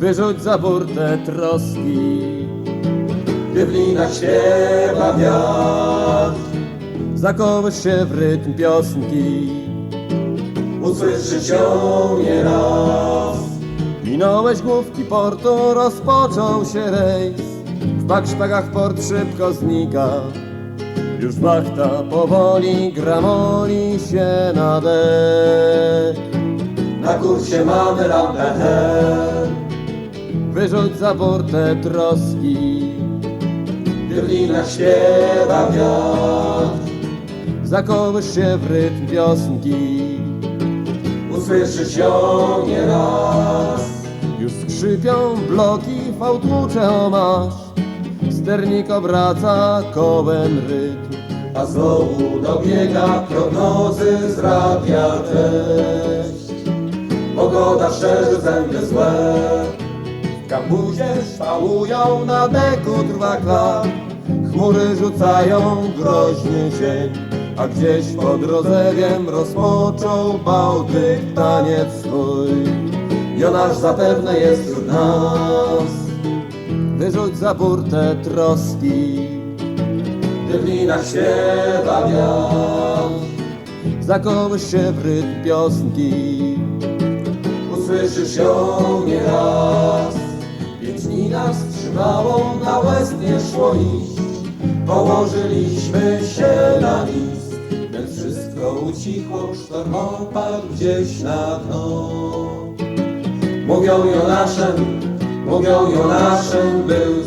Wyrzuć za burtę troski. Gdy w linach śpiewa wiatr Zakołysz się w rytm piosenki. Usłyszysz ją nieraz Minąłeś główki portu, rozpoczął się rejs. W bakszpagach port szybko znika. Już wachta powoli gramoli się na dek Na kursie mamy lampę Wyrzuć za burtę troski. Gdy w linach śpiewa wiatr Zakołysz się w rytm piosenki Usłyszysz ją nieraz Już skrzypią bloki, fałd tłucze omarz Sternik obraca kołem rytm A znowu dobiega prognozy z radia treść Pogoda szczerze zęby złe W kambuzie szpałują, na deku trwa klap Chmury rzucają groźny dzień A gdzieś pod rozewiem rozpoczął Bałtyk taniec swój. Jonasz zapewne jest wśród nas. Wyrzuć za burtę troski Gdy w linach śpiewa wiatr. Zakołysz się w rytm piosenki Usłyszysz ją nieraz Pięć dni nas trzymało, na łez nie szło iść. Położyliśmy się na list Więc wszystko ucichło, sztorm opadł gdzieś na dno. Mówią Jonaszem, mówią Jonaszem Był